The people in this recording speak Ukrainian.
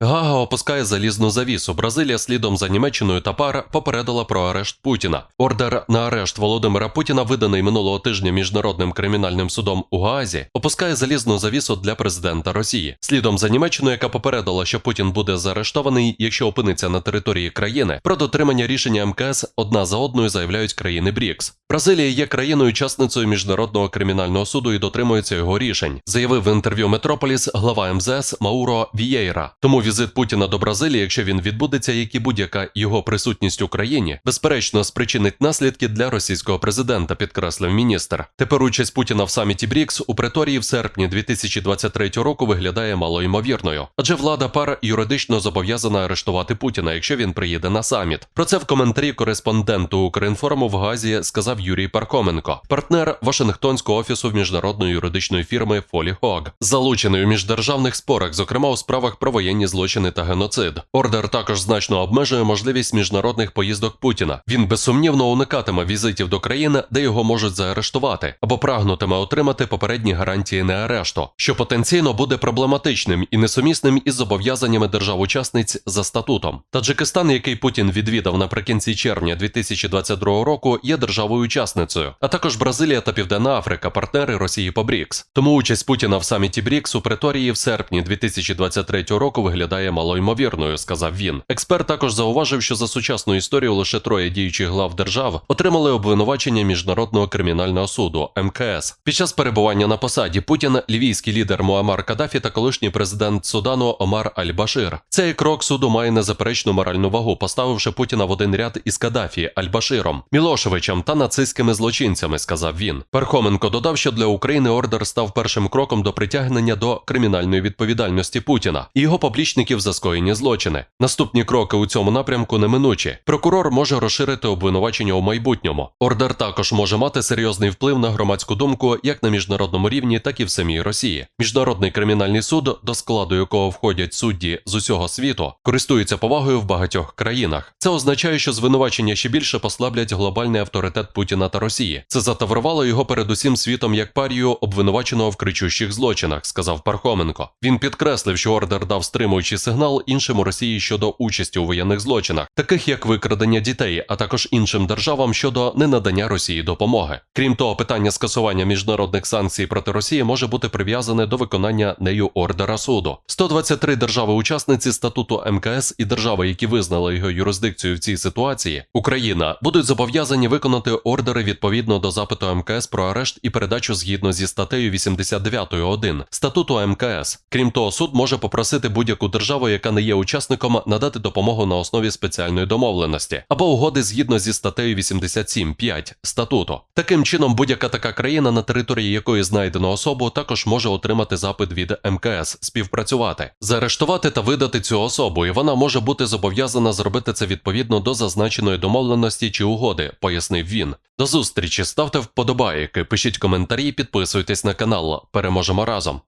Гага опускає залізну завісу. Бразилія слідом за Німеччиною та пар попередила про арешт Путіна. Ордер на арешт Володимира Путіна, виданий минулого тижня міжнародним кримінальним судом у Гаазі, опускає залізну завісу для президента Росії. Слідом за Німеччиною, яка попередила, що Путін буде заарештований, якщо опиниться на території країни. Про дотримання рішення МКС одна за одною заявляють країни БРІКС. Бразилія є країною-учасницею міжнародного кримінального суду і дотримується його рішень, заявив в інтерв'ю Метрополіс глава МЗС Мауро Вієйра. Тому візит Путіна до Бразилії, якщо він відбудеться, як і будь-яка його присутність у країні, безперечно спричинить наслідки для російського президента, підкреслив міністр. Тепер участь Путіна в саміті БРІКС у преторії в серпні 2023 року виглядає малоймовірною, адже влада пар юридично зобов'язана арештувати Путіна, якщо він приїде на саміт. Про це в коментарі кореспонденту Укрінформу в Газі сказав Юрій Пархоменко, партнер Вашингтонського офісу міжнародної юридичної фірми Фолі Хог, залучений у міждержавних спорах, зокрема у справах про воєнні злочини та геноцид. Ордер також значно обмежує можливість міжнародних поїздок Путіна. Він безсумнівно уникатиме візитів до країни, де його можуть заарештувати, або прагнутиме отримати попередні гарантії не арешту, що потенційно буде проблематичним і несумісним із зобов'язаннями держав-учасниць за статутом. Таджикистан, який Путін відвідав наприкінці червня 2022 року, є державою-учасницею, а також Бразилія та Південна Африка, партнери Росії по БРІКС. Тому участь Путіна в саміті БРІКС у Преторії в серпні 2023 року виглядає малоймовірною, сказав він. Експерт також зауважив, що за сучасну історію лише троє діючих глав держав отримали обвинувачення міжнародного кримінального суду МКС. Під час перебування на посаді Путін, лівійський лідер Муамар Каддафі та колишній президент Судану Омар Аль-Башир. Цей крок суду має незаперечну моральну вагу, поставивши Путіна в один ряд із Каддафі, Аль-Баширом, Мілошевичем та нацистськими злочинцями, сказав він. Пархоменко додав, що для України ордер став першим кроком до притягнення до кримінальної відповідальності Путіна і його поплічників за скоєні злочини. Наступні кроки у цьому напрямку неминучі. Прокурор може розширити обвинувачення у майбутньому. Ордер також може мати серйозний вплив на громадську думку як на міжнародному рівні, так і в самій Росії. Міжнародний кримінальний суд, до складу якого входять судді з усього світу, користується повагою в багатьох країнах. Це означає, що звинувачення ще більше послаблять глобальний авторитет Путіна та Росії. Це затаврувало його перед усім світом як парію обвинуваченого в кричущих злочинах, сказав Пархоменко. Він підкреслив, що ордер дав стримуючий сигнал іншим Росії щодо участі у воєнних злочинах, таких як викрадення дітей, а також іншим державам щодо ненадання Росії допомоги. Крім того, питання скасування міжнародних санкцій проти Росії може бути прив'язане до виконання нею ордера суду. 123 держави-учасниці статуту МКС і держави, які визнали його юрисдикцію в цій ситуації, Україна будуть зобов'язані виконати ордери відповідно до запиту МКС про арешт і передачу згідно зі статтею 89.1 статуту мкс. Крім того, суд може попросити будь-яку державу, яка не є учасником, надати допомогу на основі спеціальної домовленості або угоди згідно зі статтею 87.5 статуту. Таким чином, будь-яка така країна, на території якої знайдено особу, також може отримати запит від МКС співпрацювати, заарештувати та видати цю особу, і вона може бути зобов'язана зробити це відповідно до зазначеної домовленості чи угоди, пояснив він. До зустрічі ставте вподобайки, пишіть коментарі, підписуйтесь на канал. Переможемо разом.